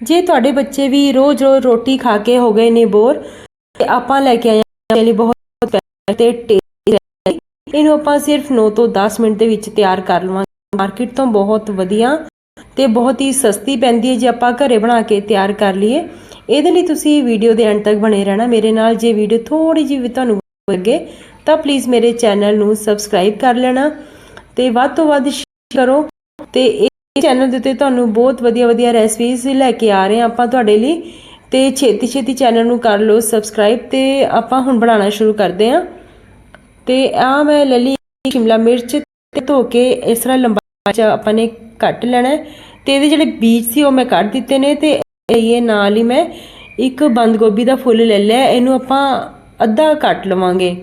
ਜੇ ਤੁਹਾਡੇ ਬੱਚੇ ਵੀ ਰੋਜ਼ ਰੋਜ਼ ਰੋਟੀ ਖਾ ਕੇ ਹੋ ਗਏ ਨੇ ਬੋਰ, ਤੇ ਆਪਾਂ ਲੈ ਕੇ ਆਏ ਹਾਂ। ਲਈ ਬਹੁਤ ਤੇ ਇਹਨੂੰ ਆਪਾਂ ਸਿਰਫ 9 ਤੋਂ 10 ਮਿੰਟ ਦੇ ਵਿੱਚ ਤਿਆਰ ਕਰ ਲਵਾਂਗੇ। ਮਾਰਕੀਟ ਤੋਂ ਬਹੁਤ ਵਧੀਆ ਤੇ ਬਹੁਤ ਹੀ ਸਸਤੀ ਪੈਂਦੀ ਹੈ ਜੇ ਆਪਾਂ ਘਰੇ ਬਣਾ ਕੇ ਤਿਆਰ ਕਰ ਲਈਏ। ਇਹਦੇ ਲਈ ਤੁਸੀਂ ਵੀਡੀਓ ਦੇ ਐਂਡ ਤੱਕ ਬਣੇ ਰਹਿਣਾ। ਮੇਰੇ ਨਾਲ ਜੇ ਵੀਡੀਓ ਥੋੜੀ ਜਿਹੀ ਵੀ ਤੁਹਾਨੂੰ ਲੱਗੇ, ਤਾਂ ਪਲੀਜ਼ ਮੇਰੇ ਚੈਨਲ ਨੂੰ ਸਬਸਕ੍ਰਾਈਬ ਕਰ ਲੈਣਾ ਤੇ ਵੱਧ ਤੋਂ ਵੱਧ ਸ਼ੇਅਰ ਕਰੋ ਤੇ ਇਹ ਚੈਨਲ ਦੇ ਉੱਤੇ ਤੁਹਾਨੂੰ ਬਹੁਤ ਵਧੀਆ ਵਧੀਆ ਰੈਸਪੀਜ਼ ਲੈ ਕੇ ਆ ਰਹੇ ਹਾਂ ਆਪਾਂ ਤੁਹਾਡੇ ਲਈ ਤੇ ਛੇਤੀ ਛੇਤੀ ਚੈਨਲ ਨੂੰ ਕਰ ਲਓ ਸਬਸਕ੍ਰਾਈਬ ਤੇ ਆਪਾਂ ਹੁਣ ਬਣਾਉਣਾ ਸ਼ੁਰੂ ਕਰਦੇ ਹਾਂ। ਤੇ ਆ ਮੈਂ ਲੈ ਲਈ ਸ਼ਿਮਲਾ ਮਿਰਚ ਤੇ ਧੋ ਕੇ ਇਸ ਤਰ੍ਹਾਂ ਲੰਬਾ ਚ ਆਪਾਂ ਨੇ ਕੱਟ ਲੈਣਾ ਹੈ ਤੇ ਇਹਦੇ ਜਿਹੜੇ ਬੀਜ ਸੀ ਉਹ ਮੈਂ ਕੱਢ ਦਿੱਤੇ ਨੇ ਤੇ ਇਹ ਨਾਲ ਹੀ ਮੈਂ ਇੱਕ ਬੰਦ ਗੋਭੀ ਦਾ ਫੁੱਲ ਲੈ ਲਿਆ ਇਹਨੂੰ ਆਪਾਂ ਅੱਧਾ ਕੱਟ ਲਵਾਂਗੇ।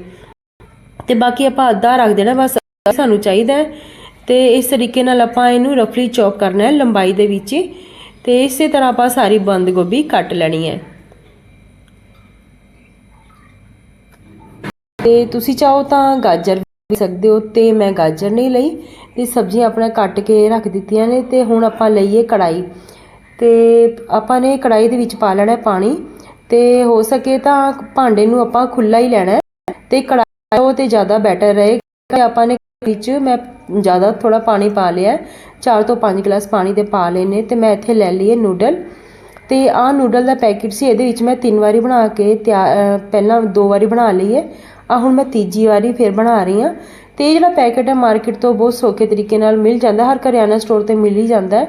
ਤੇ ਬਾਕੀ ਆਪਾਂ ਅੱਧਾ ਰੱਖ ਦੇਣਾ, ਬਸ ਸਾਨੂੰ ਚਾਹੀਦਾ ਹੈ। ਤੇ ਇਸ ਤਰੀਕੇ ਨਾਲ ਆਪਾਂ ਇਹਨੂੰ ਰਫਲੀ ਚੌਪ ਕਰਨਾ ਹੈ ਲੰਬਾਈ ਦੇ ਵਿੱਚ। ਹੀ ਤੇ ਇਸੇ ਤਰ੍ਹਾਂ ਆਪਾਂ ਸਾਰੀ ਬੰਦ ਗੋਭੀ ਕੱਟ ਲੈਣੀ ਹੈ। ਤੇ ਤੁਸੀਂ ਚਾਹੋ ਤਾਂ ਗਾਜਰ ਵੀ ਸਕਦੇ ਹੋ ਤੇ ਮੈਂ ਗਾਜਰ ਨਹੀਂ ਲਈ। ਤੇ ਸਬਜ਼ੀਆਂ ਆਪਣਾ ਕੱਟ ਕੇ ਰੱਖ ਦਿੱਤੀਆਂ ਨੇ ਤੇ ਹੁਣ ਆਪਾਂ ਲਈਏ ਕੜਾਈ ਤੇ ਆਪਾਂ ਨੇ ਕੜਾਈ ਦੇ ਵਿੱਚ ਪਾ ਲੈਣਾ ਪਾਣੀ। ਤੇ ਹੋ ਸਕੇ ਤਾਂ ਭਾਂਡੇ ਨੂੰ ਆਪਾਂ ਖੁੱਲਾ ਹੀ ਲੈਣਾ ਹੈ। ਤੇ ਕੜਾਈ ਉਹ ਤੇ ਜ਼ਿਆਦਾ ਬੈਟਰ ਰਹੇਗਾ ਆਪਾਂ ਨੇ ਵਿੱਚ ਮੈਂ ਜ਼ਿਆਦਾ ਥੋੜਾ ਪਾਣੀ ਪਾ ਲਿਆ ਚਾਰ ਤੋਂ ਪੰਜ ਗਲਾਸ ਪਾਣੀ ਦੇ ਪਾ ਲਏ ਨੇ ਤੇ ਮੈਂ ਇੱਥੇ ਲੈ ਲਈਏ ਨੂਡਲ। ਤੇ ਆਹ ਨੂਡਲ ਦਾ ਪੈਕੇਟ ਸੀ, ਇਹਦੇ ਵਿੱਚ ਮੈਂ ਤਿੰਨ ਵਾਰੀ ਬਣਾ ਕੇ ਤਿਆਰ ਪਹਿਲਾਂ ਦੋ ਵਾਰੀ ਬਣਾ ਲਈ ਹੈ। ਆ ਹੁਣ ਮੈਂ ਤੀਜੀ ਵਾਰੀ ਫਿਰ ਬਣਾ ਰਹੀ ਹਾਂ। ਤੇ ਇਹ ਜਿਹੜਾ ਪੈਕੇਟ ਹੈ ਮਾਰਕੀਟ ਤੋਂ ਬਹੁਤ ਸੌਖੇ ਤਰੀਕੇ ਨਾਲ ਮਿਲ ਜਾਂਦਾ, ਹਰ ਕਰਿਆਨਾ ਸਟੋਰ ਤੇ ਮਿਲ ਹੀ ਜਾਂਦਾ ਹੈ।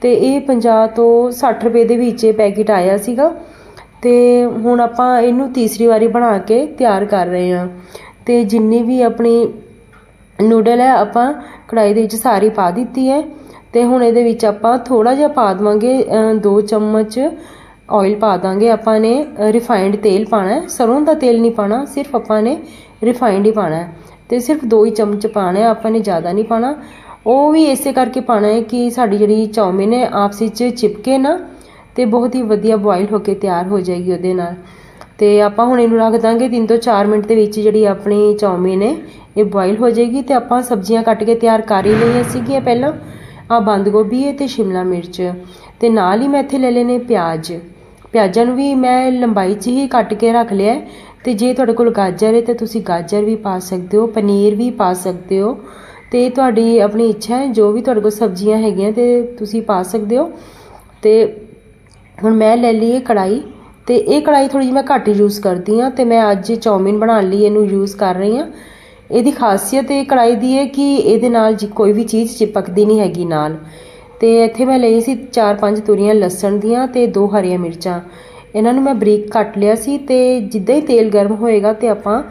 ਤੇ ਇਹ 50 ਤੋਂ 60 ਰੁਪਏ ਦੇ ਵਿੱਚ ਇਹ ਪੈਕੇਟ ਆਇਆ ਸੀਗਾ। ਤੇ ਹੁਣ ਆਪਾਂ ਇਹਨੂੰ ਤੀਸਰੀ ਵਾਰੀ ਬਣਾ ਕੇ ਤਿਆਰ ਕਰ ਰਹੇ ਹਾਂ। ਤੇ ਜਿੰਨੀ ਵੀ ਆਪਣੀ ਨੂਡਲ ਹੈ, ਆਪਾਂ ਕੜਾਹੀ ਦੇ ਵਿੱਚ ਸਾਰੀ ਪਾ ਦਿੱਤੀ ਹੈ ਅਤੇ ਹੁਣ ਇਹਦੇ ਵਿੱਚ ਆਪਾਂ ਥੋੜ੍ਹਾ ਜਿਹਾ ਪਾ ਦੇਵਾਂਗੇ ਦੋ ਚਮਚ ਓਇਲ ਪਾ ਦਾਂਗੇ। ਆਪਾਂ ਨੇ ਰਿਫਾਇੰਡ ਤੇਲ ਪਾਣਾ ਸਰੋਂ ਦਾ ਤੇਲ ਨਹੀਂ ਪਾਣਾ, ਸਿਰਫ ਆਪਾਂ ਨੇ ਰਿਫਾਈਨਡ ਹੀ ਪਾਣਾ ਅਤੇ ਸਿਰਫ ਦੋ ਹੀ ਚਮਚ ਪਾਣਾ ਆਪਾਂ ਨੇ ਜ਼ਿਆਦਾ ਨਹੀਂ ਪਾਣਾ। ਉਹ ਵੀ ਇਸੇ ਕਰਕੇ ਪਾਣਾ ਹੈ ਕਿ ਸਾਡੀ ਜਿਹੜੀ ਚੌਮਿਨ ਹੈ, ਆਪਸ ਵਿੱਚ ਚਿਪਕੇ ਨਾ ਅਤੇ ਬਹੁਤ ਹੀ ਵਧੀਆ ਬੋਇਲ ਹੋ ਕੇ ਤਿਆਰ ਹੋ ਜਾਏਗੀ ਉਹਦੇ ਨਾਲ। ਅਤੇ ਆਪਾਂ ਹੁਣ ਇਹਨੂੰ ਰੱਖ ਦਾਂਗੇ 3 ਤੋਂ 4 ਮਿੰਟ ਦੇ ਵਿੱਚ ਜਿਹੜੀ ਆਪਣੀ ਚੌਮਿਨ ਹੈ ਇਹ ਬੋਇਲ ਹੋ ਜਾਏਗੀ ਤੇ ਆਪਾਂ ਸਬਜ਼ੀਆਂ ਕੱਟ ਕੇ ਤਿਆਰ ਕਰ ਹੀ ਲਈਆਂ ਸੀਗੀਆਂ ਪਹਿਲਾਂ। ਆ ਬੰਦ ਗੋਭੀ ਹੈ ਤੇ ਸ਼ਿਮਲਾ ਮਿਰਚ। ਤੇ ਨਾਲ ਹੀ ਮੈਂ ਇੱਥੇ ਲੈ ਲੈਨੇ ਪਿਆਜ਼। ਪਿਆਜ਼ਾਂ ਨੂੰ ਵੀ ਮੈਂ ਲੰਬਾਈ 'ਚ ਹੀ ਕੱਟ ਕੇ ਰੱਖ ਲਿਆ ਹੈ। ਤੇ ਜੇ ਤੁਹਾਡੇ ਕੋਲ ਗਾਜਰ ਹੈ ਤਾਂ ਤੁਸੀਂ ਗਾਜਰ ਵੀ ਪਾ ਸਕਦੇ ਹੋ, ਪਨੀਰ ਵੀ ਪਾ ਸਕਦੇ ਹੋ। ਤੇ ਤੁਹਾਡੀ ਆਪਣੀ ਇੱਛਾ ਹੈ, ਜੋ ਵੀ ਤੁਹਾਡੇ ਕੋਲ ਸਬਜ਼ੀਆਂ ਹੈਗੀਆਂ ਤੇ ਤੁਸੀਂ ਪਾ ਸਕਦੇ ਹੋ। ਤੇ ਹੁਣ ਮੈਂ ਲੈ ਲਈ ਇਹ ਕੜਾਈ ਤੇ ਇਹ ਕੜਾਈ ਥੋੜੀ ਜਿਹੀ ਮੈਂ ਘੱਟ ਯੂਜ਼ ਕਰਦੀ ਹਾਂ ਤੇ ਮੈਂ ਅੱਜ ਚੌਮਿਨ ਬਣਾਉਣ ਲਈ, ਇਹਨੂੰ ਯੂਜ਼ ਕਰ ਰਹੀ ਹਾਂ। ਇਹਦੀ ਖਾਸੀਅਤ ਇਹ ਕੜਾਈ ਦੀ ਹੈ ਕਿ ਇਹਦੇ ਨਾਲ ਜੀ ਕੋਈ ਵੀ ਚੀਜ਼ ਚਿਪਕਦੀ ਨਹੀਂ ਹੈਗੀ ਨਾਲ। ਤੇ ਇੱਥੇ ਮੈਂ ਲਈ ਸੀ 4-5 ਤੁਰੀਆਂ ਲਸਣ ਦੀਆਂ ਤੇ ਦੋ ਹਰੀਆਂ ਮਿਰਚਾਂ। ਇਹਨਾਂ ਨੂੰ ਮੈਂ ਬਰੀਕ ਕੱਟ ਲਿਆ ਸੀ ਤੇ ਜਿੱਦਾਂ ਹੀ ਤੇਲ ਗਰਮ ਹੋਏਗਾ ਤੇ ਆਪਾਂ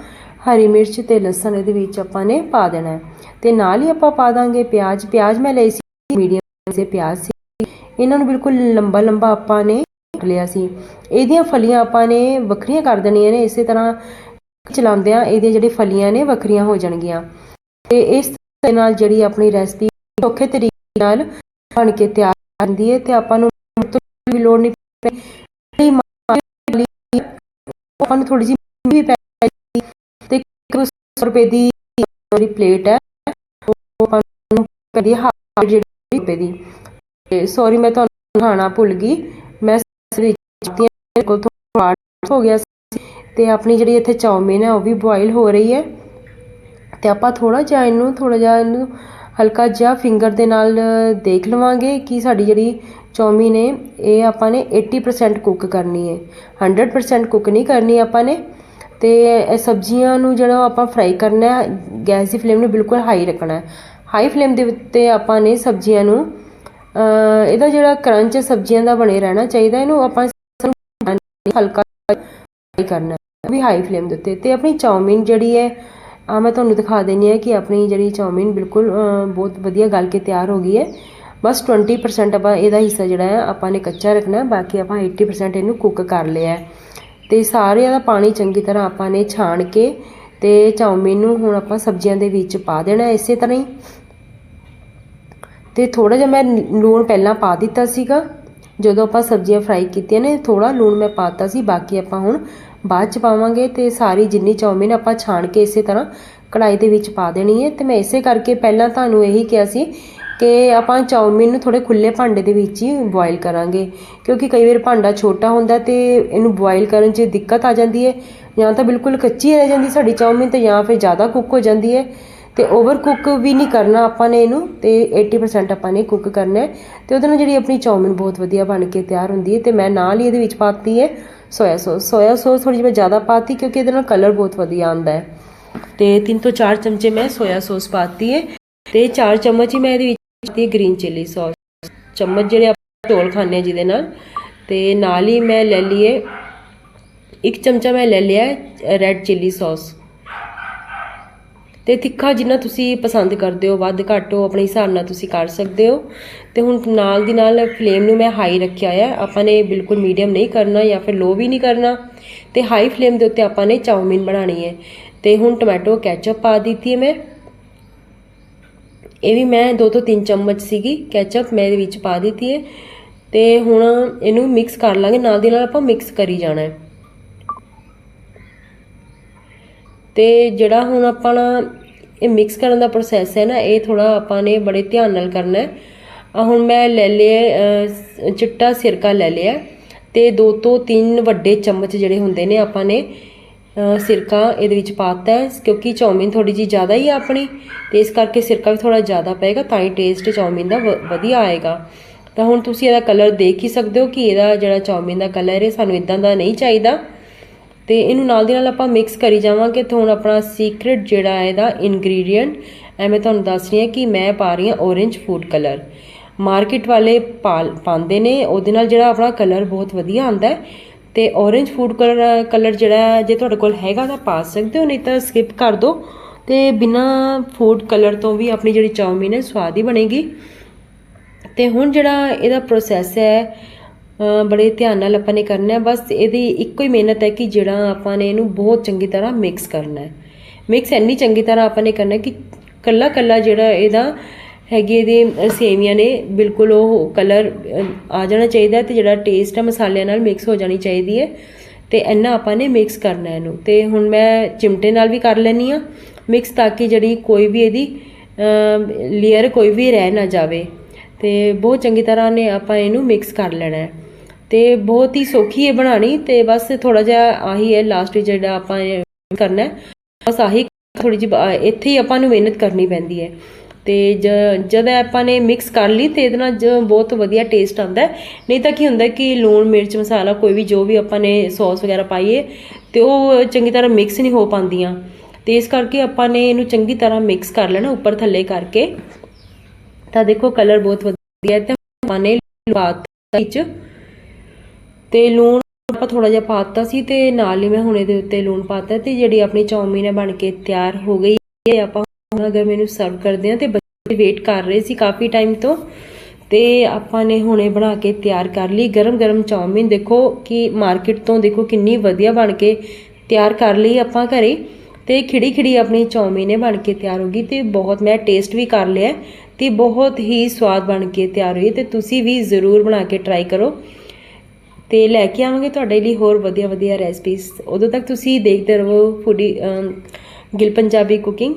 ਹਰੀ ਮਿਰਚ ਤੇ ਲਸਣ ਇਹਦੇ ਵਿੱਚ ਆਪਾਂ ਨੇ ਪਾ ਦੇਣਾ ਹੈ। ਤੇ ਨਾਲ ਹੀ ਆਪਾਂ ਪਾ ਦਾਂਗੇ ਪਿਆਜ਼। ਪਿਆਜ਼ ਮੈਂ ਲਈ ਸੀ ਮੀਡੀਅਮ ਦੇ ਪਿਆਜ਼ ਸੀ। ਇਹਨਾਂ ਨੂੰ ਬਿਲਕੁਲ ਲੰਬਾ ਲੰਬਾ ਆਪਾਂ ਨੇ ਕੱਟ ਲਿਆ ਸੀ। ਇਹਦੀਆਂ ਫਲੀਆਂ ਆਪਾਂ ਨੇ ਵੱਖਰੀਆਂ ਕਰ ਦੇਣੀਆਂ ਨੇ ਇਸੇ ਤਰ੍ਹਾਂ ਚਲਾਉਂਦਿਆਂ ਇਹਦੀਆਂ ਜਿਹੜੀ ਫਲੀਆਂ ਨੇ ਵੱਖਰੀਆਂ ਹੋ ਜਾਣਗੀਆਂ। ਤੇ ਇਸ ਦੇ ਨਾਲ ਜਿਹੜੀ ਆਪਣੀ ਰੈਸਪੀ ਸੌਖੇ ਤਰੀਕੇ ਨਾਲ ਬਣ ਕੇ ਤਿਆਰ ਹੁੰਦੀ ਹੈ ਤੇ ਆਪਾਂ ਨੂੰ ਵੀ ਲੋੜ ਨਹੀਂ ਪੈਂਦੀ। ਆਪਾਂ ਨੂੰ ਥੋੜੀ ਜਿਹੀ ਵੀ ਪੈ ਤੇ 100 ਰੁਪਏ ਦੀ ਜਿਹੜੀ ਪਲੇਟ ਹੈ, ਉਹ ਆਪਾਂ ਨੂੰ ਕਦੀ ਹਾਫ ਜਿਹੜੀ ਰੁਪਏ ਦੀ। ਤੇ ਸੌਰੀ ਮੈਂ ਤੁਹਾਨੂੰ ਖਾਣਾ ਭੁੱਲ ਗਈ। ਮੈਂ ਵਿੱਚ ਕੋਲ ਥੋੜਾ ਹੋ ਗਿਆ ਅਤੇ ਆਪਣੀ ਜਿਹੜੀ ਇੱਥੇ ਚੌਮਿਨ ਹੈ ਉਹ ਵੀ ਬੋਇਲ ਹੋ ਰਹੀ ਹੈ। ਅਤੇ ਆਪਾਂ ਥੋੜ੍ਹਾ ਜਿਹਾ ਇਹਨੂੰ, ਥੋੜ੍ਹਾ ਜਿਹਾ ਇਹਨੂੰ ਹਲਕਾ ਜਿਹਾ ਫਿੰਗਰ ਦੇ ਨਾਲ ਦੇਖ ਲਵਾਂਗੇ ਕਿ ਸਾਡੀ ਜਿਹੜੀ ਚੌਮੀਨ ਹੈ, ਇਹ ਆਪਾਂ ਨੇ 80% ਕੁੱਕ ਕਰਨੀ ਹੈ। 100% ਕੁੱਕ ਨਹੀਂ ਕਰਨੀ ਆਪਾਂ ਨੇ। ਤੇ ਇਹ ਸਬਜ਼ੀਆਂ ਨੂੰ ਜਿਹੜਾ ਆਪਾਂ ਫਰਾਈ ਕਰਨਾ ਹੈ, ਗੈਸ ਦੀ ਫਲੇਮ ਨੂੰ ਬਿਲਕੁਲ ਹਾਈ ਰੱਖਣਾ ਹੈ। ਹਾਈ ਫਲੇਮ ਦੇ ਉੱਤੇ ਆਪਾਂ ਨੇ ਸਬਜ਼ੀਆਂ ਨੂੰ ਇਹਦਾ ਜਿਹੜਾ ਕਰੰਚ ਸਬਜ਼ੀਆਂ ਦਾ ਬਣੇ ਰਹਿਣਾ ਚਾਹੀਦਾ। ਇਹਨੂੰ ਆਪਾਂ ਹਲਕਾ ਫਰਾਈ ਕਰਨਾ ਵੀ ਹਾਈ ਫਲੇਮ ਦੇ ਉੱਤੇ। ਤੇ ਆਪਣੀ ਚੌਮਿਨ ਜਿਹੜੀ ਹੈ ਆ ਮੈਂ ਤੁਹਾਨੂੰ ਦਿਖਾ ਦੇਣੀ ਹੈ ਕਿ ਆਪਣੀ ਜਿਹੜੀ ਚੌਮਿਨ ਬਿਲਕੁਲ ਬਹੁਤ ਵਧੀਆ ਗਲ ਕੇ ਤਿਆਰ ਹੋ ਗਈ ਹੈ। ਬਸ 20% ਆਪਾਂ ਇਹਦਾ ਹਿੱਸਾ ਜਿਹੜਾ ਹੈ, ਆਪਾਂ ਨੇ ਕੱਚਾ ਰੱਖਣਾ ਬਾਕੀ ਆਪਾਂ 80% ਇਹਨੂੰ ਕੁੱਕ ਕਰ ਲਿਆ ਤੇ ਸਾਰੇ ਦਾ ਪਾਣੀ ਚੰਗੀ ਤਰ੍ਹਾਂ ਆਪਾਂ ਨੇ ਛਾਣ ਕੇ ਤੇ ਚੌਮਿਨ ਨੂੰ ਹੁਣ ਆਪਾਂ ਸਬਜ਼ੀਆਂ ਦੇ ਵਿੱਚ ਪਾ ਦੇਣਾ ਇਸੇ ਤਰ੍ਹਾਂ ਹੀ। ਤੇ ਥੋੜਾ ਜਿਹਾ ਮੈਂ ਲੂਣ ਪਹਿਲਾਂ ਪਾ ਦਿੱਤਾ ਸੀਗਾ। ਜਦੋਂ ਆਪਾਂ ਸਬਜ਼ੀਆਂ ਫਰਾਈ ਕੀਤੀਆਂ ਨੇ ਥੋੜਾ ਲੂਣ ਮੈਂ ਪਾਤਾ ਸੀ, ਬਾਕੀ ਆਪਾਂ ਹੁਣ ਬਾਅਦ ਚ ਪਾਵਾਂਗੇ ਤੇ ਸਾਰੀ ਜਿੰਨੀ ਚੌਮਿਨ ਆਪਾਂ ਛਾਣ ਕੇ ਇਸੇ ਤਰ੍ਹਾਂ ਕੜਾਈ ਦੇ ਵਿੱਚ ਪਾ ਦੇਣੀ ਹੈ। ਤੇ ਮੈਂ ਇਸੇ ਕਰਕੇ ਪਹਿਲਾਂ ਤੁਹਾਨੂੰ ਇਹੀ ਕਿਹਾ ਸੀ ਕਿ ਆਪਾਂ ਚਾਉਮੀਨ ਨੂੰ ਥੋੜੇ ਖੁੱਲੇ ਭਾਂਡੇ ਦੇ ਵਿੱਚ ਹੀ ਬੋਇਲ ਕਰਾਂਗੇ। ਕਿਉਂਕਿ ਕਈ ਵਾਰ ਭਾਂਡਾ ਛੋਟਾ ਹੁੰਦਾ ਤੇ ਇਹਨੂੰ ਬੋਇਲ ਕਰਨ 'ਚ ਦਿੱਕਤ ਆ ਜਾਂਦੀ ਹੈ। ਜਾਂ ਤਾਂ ਬਿਲਕੁਲ ਕੱਚੀ ਰਹਿ ਜਾਂਦੀ ਸਾਡੀ ਚਾਉਮੀਨ ਤੇ ਜਾਂ ਫਿਰ ਜ਼ਿਆਦਾ ਕੁੱਕ ਹੋ ਜਾਂਦੀ ਹੈ। ਤੇ ਓਵਰ ਕੁੱਕ ਵੀ ਨਹੀਂ ਕਰਨਾ ਆਪਾਂ ਨੇ ਇਹਨੂੰ ਤੇ 80% ਆਪਾਂ ਨੇ ਕੁੱਕ ਕਰਨਾ ਹੈ। ਤੇ ਉਹਦੇ ਨਾਲ ਜਿਹੜੀ ਆਪਣੀ ਚਾਉਮੀਨ ਬਹੁਤ ਵਧੀਆ ਬਣ ਕੇ ਤਿਆਰ ਹੁੰਦੀ ਹੈ ਤੇ ਮੈਂ ਨਾਲ ਹੀ ਇਹਦੇ ਵਿੱਚ ਪਾਤੀ ਹੈ। ਸੋਇਆ ਸੌਸ ਸੋਇਆ ਸੌਸ ਥੋੜੀ ਜਿਹੀ ਮੈਂ ਜ਼ਿਆਦਾ ਪਾਤੀ ਕਿਉਂਕਿ ਇਹਦੇ ਨਾਲ ਕਲਰ ਬਹੁਤ ਵਧੀਆ ਆਉਂਦਾ ਹੈ। ਤੇ 3 ਤੋਂ 4 ਚਮਚੇ ਮੈਂ ਸੋਇਆ ਸੌਸ ਪਾਤੀ ਹੈ। ਤੇ 4 ਚਮਚ ਹੀ ਮੈਂ ਇਹਦੇ ਵਿੱਚ ਪਾਤੀ ਗ੍ਰੀਨ ਚਿੱਲੀ ਸੌਸ ਚਮਚ ਜਿਹੜੇ ਆਪਾਂ ਚੌਲ ਖਾਂਦੇ ਆ ਜਿਹਦੇ ਨਾਲ। ਤੇ ਨਾਲ ਹੀ ਮੈਂ ਲੈ ਲਈਏ, ਇੱਕ ਚਮਚਾ ਮੈਂ ਲੈ ਲਿਆ ਰੈੱਡ ਚਿੱਲੀ ਸੌਸ ਤੇ ਤਿੱਖਾ ਜਿੰਨਾ ਤੁਸੀਂ ਪਸੰਦ ਕਰਦੇ ਹੋ, ਵੱਧ ਘੱਟ ਹੋ ਆਪਣੇ ਹਿਸਾਬ ਨਾਲ ਤੁਸੀਂ ਕਰ ਸਕਦੇ ਹੋ। ਤੇ ਹੁਣ ਨਾਲ ਦੀ ਨਾਲ ਫਲੇਮ ਨੂੰ ਮੈਂ ਹਾਈ ਰੱਖਿਆ ਹੈ ਆਪਾਂ ਨੇ ਬਿਲਕੁਲ ਮੀਡੀਅਮ ਨਹੀਂ ਕਰਨਾ ਜਾਂ ਫਿਰ ਲੋ ਵੀ ਨਹੀਂ ਕਰਨਾ। ਤੇ ਹਾਈ ਫਲੇਮ ਦੇ ਉੱਤੇ ਆਪਾਂ ਨੇ ਚਾਉਮੀਨ ਬਣਾਣੀ ਹੈ। ਤੇ ਹੁਣ ਟੋਮੈਟੋ ਕੈਚਅਪ ਪਾ ਦਿੱਤੀ ਹੈ ਮੈਂ। ਇਹ ਵੀ ਮੈਂ 2 ਤੋਂ 3 ਚਮਚ ਸੀਗੀ ਕੈਚਅਪ ਮੈਂ ਇਹਦੇ ਵਿੱਚ ਪਾ ਦਿੱਤੀ ਹੈ। ਤੇ ਹੁਣ ਇਹਨੂੰ ਮਿਕਸ ਕਰ ਲਾਂਗੇ। ਨਾਲ ਦੀ ਨਾਲ ਆਪਾਂ ਮਿਕਸ ਕਰੀ ਜਾਣਾ ਹੈ। ਤੇ ਜਿਹੜਾ ਹੁਣ ਆਪਾਂ ਨਾ ਇਹ ਮਿਕਸ ਕਰਨ ਦਾ ਪ੍ਰੋਸੈਸ ਹੈ ਨਾ, ਇਹ ਥੋੜਾ ਆਪਾਂ ਨੇ ਬੜੇ ਧਿਆਨ ਨਾਲ ਕਰਨਾ ਹੈ। ਆ ਹੁਣ ਮੈਂ ਲੈ ਲਿਆ ਚਿੱਟਾ ਸਿਰਕਾ ਲੈ ਲਿਆ ਤੇ ਦੋ ਤੋਂ ਤਿੰਨ ਵੱਡੇ ਚਮਚ ਜਿਹੜੇ ਹੁੰਦੇ ਨੇ ਆਪਾਂ ਨੇ ਸਿਰਕਾ ਇਹਦੇ ਵਿੱਚ ਪਾਤਾ ਹੈ, ਕਿਉਂਕਿ ਚੌਮਿਨ ਥੋੜੀ ਜੀ ਜ਼ਿਆਦਾ ਹੀ ਆ ਆਪਣੀ ਤੇ ਇਸ ਕਰਕੇ ਸਿਰਕਾ ਵੀ ਥੋੜਾ ਜ਼ਿਆਦਾ ਪਏਗਾ, ਤਾਂ ਹੀ ਟੇਸਟ ਚੌਮਿਨ ਦਾ ਵ- ਵਧੀਆ ਆਏਗਾ। ਤਾਂ ਹੁਣ ਤੁਸੀਂ ਇਹਦਾ ਕਲਰ ਦੇਖ ਹੀ ਸਕਦੇ ਹੋ ਕਿ ਇਹਦਾ ਜਿਹੜਾ ਚੌਮਿਨ ਦਾ ਕਲਰ ਹੈ, ਸਾਨੂੰ ਇਦਾਂ ਦਾ ਨਹੀਂ ਚਾਹੀਦਾ। ਤੇ ਇਹਨੂੰ ਨਾਲ ਦੀ ਨਾਲ ਆਪਾਂ ਮਿਕਸ ਕਰੀ ਜਾਵਾਂਗੇ ਤੇ ਹੁਣ ਆਪਣਾ ਸੀਕ੍ਰੇਟ ਜਿਹੜਾ ਹੈ ਇਹਦਾ ਇਨਗਰੀਡੀਅੰਟ ਐਵੇਂ ਤੁਹਾਨੂੰ ਦੱਸ ਰਹੀ ਹਾਂ ਕਿ ਮੈਂ ਪਾ ਰਹੀ ਹਾਂ orange ਫੂਡ ਕਲਰ ਮਾਰਕੀਟ ਵਾਲੇ ਪਾ- ਪਾਉਂਦੇ ਨੇ, ਉਹਦੇ ਨਾਲ ਜਿਹੜਾ ਆਪਣਾ ਕਲਰ ਬਹੁਤ ਵਧੀਆ ਆਉਂਦਾ ਹੈ। ਤੇ orange ਫੂਡ ਕਲਰ ਕਲਰ ਜਿਹੜਾ ਜੇ ਤੁਹਾਡੇ ਕੋਲ ਹੈਗਾ ਤਾਂ ਪਾ ਸਕਦੇ ਹੋ, ਨਹੀਂ ਤਾਂ ਸਕਿਪ ਕਰ ਦਿਓ। ਤੇ ਬਿਨਾ ਫੂਡ ਕਲਰ ਤੋਂ ਵੀ ਆਪਣੀ ਜਿਹੜੀ ਚਾਉਮੀਨ ਹੈ, ਸਵਾਦ ਹੀ ਬਣੇਗੀ। ਤੇ ਹੁਣ ਜਿਹੜਾ ਇਹਦਾ ਪ੍ਰੋਸੈਸ ਹੈ ਬੜੇ ਧਿਆਨ ਨਾਲ ਆਪਾਂ ਨੇ ਕਰਨਾ ਹੈ। ਬਸ ਇਹਦੀ ਇੱਕੋ ਹੀ ਮਿਹਨਤ ਹੈ ਕਿ ਜਿਹੜਾ ਆਪਾਂ ਨੇ ਇਹਨੂੰ ਬਹੁਤ ਚੰਗੀ ਤਰ੍ਹਾਂ ਮਿਕਸ ਕਰਨਾ ਹੈ। ਮਿਕਸ ਇੰਨੀ ਚੰਗੀ ਤਰ੍ਹਾਂ ਆਪਾਂ ਨੇ ਕਰਨਾ ਕਿ ਕੱਲਾ ਕੱਲਾ ਜਿਹੜਾ ਇਹਦਾ ਹੈਗੀ ਇਹਦੇ ਸੇਵੀਆਂ ਨੇ ਬਿਲਕੁਲ ਉਹ ਕਲਰ ਆ ਜਾਣਾ ਚਾਹੀਦਾ ਹੈ ਤੇ ਜਿਹੜਾ ਟੇਸਟ ਹੈ ਮਸਾਲਿਆਂ ਨਾਲ ਮਿਕਸ ਹੋ ਜਾਣੀ ਚਾਹੀਦੀ ਹੈ ਤੇ ਇੰਨਾ ਆਪਾਂ ਨੇ ਮਿਕਸ ਕਰਨਾ ਇਹਨੂੰ। ਤੇ ਹੁਣ ਮੈਂ ਚਿਮਟੇ ਨਾਲ ਵੀ ਕਰ ਲੈਣੀ ਆ ਮਿਕਸ ਤਾਂ ਕਿ ਜਿਹੜੀ ਕੋਈ ਵੀ ਇਹਦੀ ਲੇਅਰ ਕੋਈ ਵੀ ਰਹਿ ਨਾ ਜਾਵੇ। ਤੇ ਬਹੁਤ ਚੰਗੀ ਤਰ੍ਹਾਂ ਨੇ ਆਪਾਂ ਇਹਨੂੰ ਮਿਕਸ ਕਰ ਲੈਣਾ ਹੈ। ਤੇ ਬਹੁਤ ਹੀ ਸੌਖੀ ਹੈ ਬਣਾਣੀ ਤੇ ਬਸ ਥੋੜਾ ਜਿਹਾ ਆਹੀ ਹੈ ਲਾਸਟ ਵਿੱਚ ਜਿਹੜਾ ਆਪਾਂ ਇਹ ਕਰਨਾ ਬਸ ਆਹੀ ਥੋੜੀ ਜਿਹੀ ਇੱਥੇ ਹੀ ਆਪਾਂ ਨੂੰ ਮਿਹਨਤ ਕਰਨੀ ਪੈਂਦੀ ਹੈ। ਤੇ ਜ- ਜਦ ਆਪਾਂ ਨੇ ਮਿਕਸ ਕਰ ਲਈ ਤੇ ਇਹਦੇ ਨਾਲ ਬਹੁਤ ਵਧੀਆ ਟੇਸਟ ਆਉਂਦਾ ਨਹੀਂ ਤਾਂ ਕੀ ਹੁੰਦਾ ਕਿ ਲੂਣ, ਮਿਰਚ, ਮਸਾਲਾ ਕੋਈ ਵੀ ਜੋ ਵੀ ਆਪਾਂ ਨੇ ਸੌਸ ਵਗੈਰਾ ਪਾਈਏ ਤੇ ਉਹ ਚੰਗੀ ਤਰ੍ਹਾਂ ਮਿਕਸ ਨਹੀਂ ਹੋ ਪਾਉਂਦੀਆਂ। ਤੇ ਇਸ ਕਰਕੇ ਆਪਾਂ ਨੇ ਇਹਨੂੰ ਚੰਗੀ ਤਰ੍ਹਾਂ ਮਿਕਸ ਕਰ ਲੈਣਾ ਉੱਪਰ ਥੱਲੇ ਕਰਕੇ। ਤਾਂ ਦੇਖੋ ਕਲਰ ਬਹੁਤ ਵਧੀਆ ਹੈ ਤੇ ਆਪਾਂ ਨੇ ਪਾਤਾ ਵਿੱਚ। ਤੇ ਲੂਣ ਆਪਾਂ ਥੋੜਾ ਜਿਹਾ ਪਾਤਾ ਸੀ ਤੇ ਨਾਲ ਹੀ ਮੈਂ ਹੁਣੇ ਦੇ ਉੱਤੇ ਲੂਣ ਪਾਤਾ ਤੇ ਜਿਹੜੀ ਆਪਣੀ ਚੌਮੀਨ ਹੈ ਬਣ ਕੇ ਤਿਆਰ ਹੋ ਗਈ ਹੈ। ਆਪਾਂ ਹੁਣ ਅਗਰ ਮੈਨੂੰ ਸਰਵ ਕਰਦੇ ਹਾਂ ਤੇ ਬੱਚੇ ਵੇਟ ਕਰ ਰਹੇ ਸੀ ਕਾਫੀ ਟਾਈਮ ਤੋਂ ਤੇ ਆਪਾਂ ਨੇ ਹੁਣੇ ਬਣਾ ਕੇ ਤਿਆਰ ਕਰ ਲਈ ਗਰਮ ਗਰਮ ਚੌਮੀਨ। ਦੇਖੋ ਕਿ ਮਾਰਕੀਟ ਤੋਂ ਦੇਖੋ ਕਿੰਨੀ ਵਧੀਆ ਬਣ ਕੇ ਤਿਆਰ ਕਰ ਲਈ ਆਪਾਂ ਘਰੇ ਤੇ ਖਿੜੀ ਖਿੜੀ ਆਪਣੀ ਚੌਮੀਨ ਹੈ ਬਣ ਕੇ ਤਿਆਰ ਹੋ ਗਈ ਤੇ ਬਹੁਤ ਮੈਂ ਟੇਸਟ ਵੀ ਕਰ ਲਿਆ ਤੇ ਬਹੁਤ ਹੀ ਸਵਾਦ ਬਣ ਕੇ ਤਿਆਰ ਹੋਈ ਤੇ ਤੁਸੀਂ ਵੀ ਜ਼ਰੂਰ ਬਣਾ ਕੇ ਟਰਾਈ ਕਰੋ। ਤੇ ਲੈ ਕੇ ਆਵਾਂਗੇ ਤੁਹਾਡੇ ਲਈ ਹੋਰ ਵਧੀਆ ਵਧੀਆ ਰੈਸਪੀਸ ਉਦੋਂ ਤੱਕ ਤੁਸੀਂ ਦੇਖਦੇ ਰਹੋ ਫੂਡੀ ਗਿਲ ਪੰਜਾਬੀ ਕੁਕਿੰਗ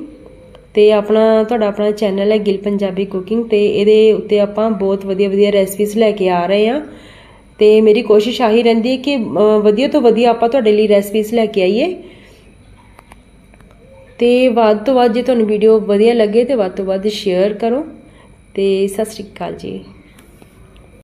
ਤੇ ਆਪਣਾ, ਤੁਹਾਡਾ ਆਪਣਾ ਚੈਨਲ ਹੈ ਗਿਲ ਪੰਜਾਬੀ ਕੁਕਿੰਗ ਤੇ ਇਹਦੇ ਉੱਤੇ ਆਪਾਂ ਬਹੁਤ ਵਧੀਆ ਵਧੀਆ ਰੈਸਪੀਸ ਲੈ ਕੇ ਆ ਰਹੇ ਹਾਂ। ਤੇ ਮੇਰੀ ਕੋਸ਼ਿਸ਼ ਆਹੀ ਰਹਿੰਦੀ ਹੈ ਕਿ ਵਧੀਆ ਤੋਂ ਵਧੀਆ ਆਪਾਂ ਤੁਹਾਡੇ ਲਈ ਰੈਸਪੀਸ ਲੈ ਕੇ ਆਈਏ। ਤੇ ਵੱਧ ਤੋਂ ਵੱਧ ਜੇ ਤੁਹਾਨੂੰ ਵੀਡੀਓ ਵਧੀਆ ਲੱਗੇ ਤੇ ਵੱਧ ਤੋਂ ਵੱਧ ਸ਼ੇਅਰ ਕਰੋ। ਤੇ ਸਤਿ ਸ਼੍ਰੀ ਅਕਾਲ ਜੀ।